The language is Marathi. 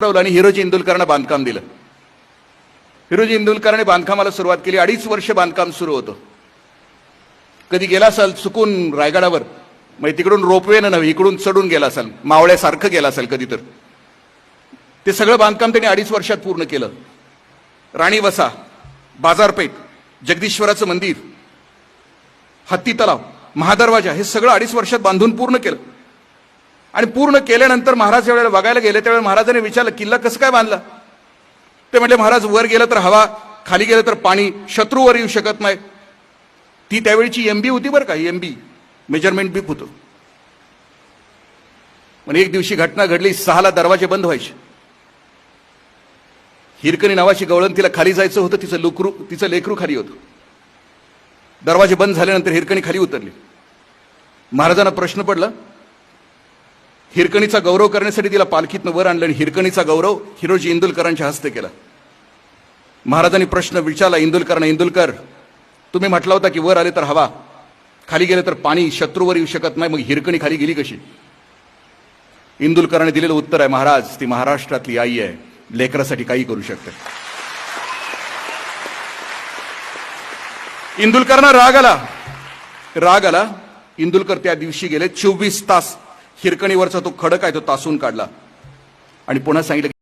ठरवलं आणि हिरोजी इंदुलकरांना बांधकाम दिलं. हिरोजी इंदुलकरने बांधकामाला सुरुवात केली. अडीच वर्ष बांधकाम सुरू होतं. कधी गेला असाल चुकून रायगडावर? म्हणजे तिकडून रोपवेनं नव्हे इकडून चढून गेला असाल. मावळ्यासारखं गेला असाल कधी तर. ते सगळं बांधकाम त्यांनी अडीच वर्षात पूर्ण केलं. राणी वसा बाजारपेठ जगदीश्वराचं मंदिर हत्ती तलाव महादरवाजा हे सगळं अडीच वर्षात बांधून पूर्ण केलं. आणि पूर्ण केल्यानंतर महाराज ज्यावेळेला बघायला गेले त्यावेळेला महाराजांनी विचारलं किल्ला कसं काय बांधला? ते म्हटले महाराज वर गेलं तर हवा खाली गेलं तर पाणी शत्रूवर येऊ शकत नाही. ती त्यावेळीची एमबी होती बरं का एमबी मेजरमेंट बीप होतं. पण एक दिवशी घटना घडली सहाला दरवाजे बंद व्हायचे. हिरकणी नावाची गवळण तिला खाली जायचं होतं तिचं लुकरू तिचं लेकरू खाली होतं. दरवाजे बंद झाल्यानंतर हिरकणी खाली उतरली. महाराजांना प्रश्न पडला हिरकणीचा गौरव करण्यासाठी तिला पालखीतनं वर आणलं आणि हिरकणीचा गौरव हिरोजी इंदुलकरांच्या हस्ते केला. महाराजांनी प्रश्न विचारला इंदुलकरांना इंदुलकर तुम्ही म्हटला होता की वर आले तर हवा खाली गेले तर पाणी शत्रूवर येऊ शकत नाही मग हिरकणी खाली गेली कशी? इंदुलकरांनी दिलेलं उत्तर आहे महाराज ती महाराष्ट्रातली आई आहे लेकरासाठी काही करू शकते. इंदुलकरांना राग आला. राग आला. इंदुलकर त्या दिवशी गेले चोवीस तास हिरकणीवरचा तो खडक आहे तो तासून काढला. आणि पुन्हा सांगितलं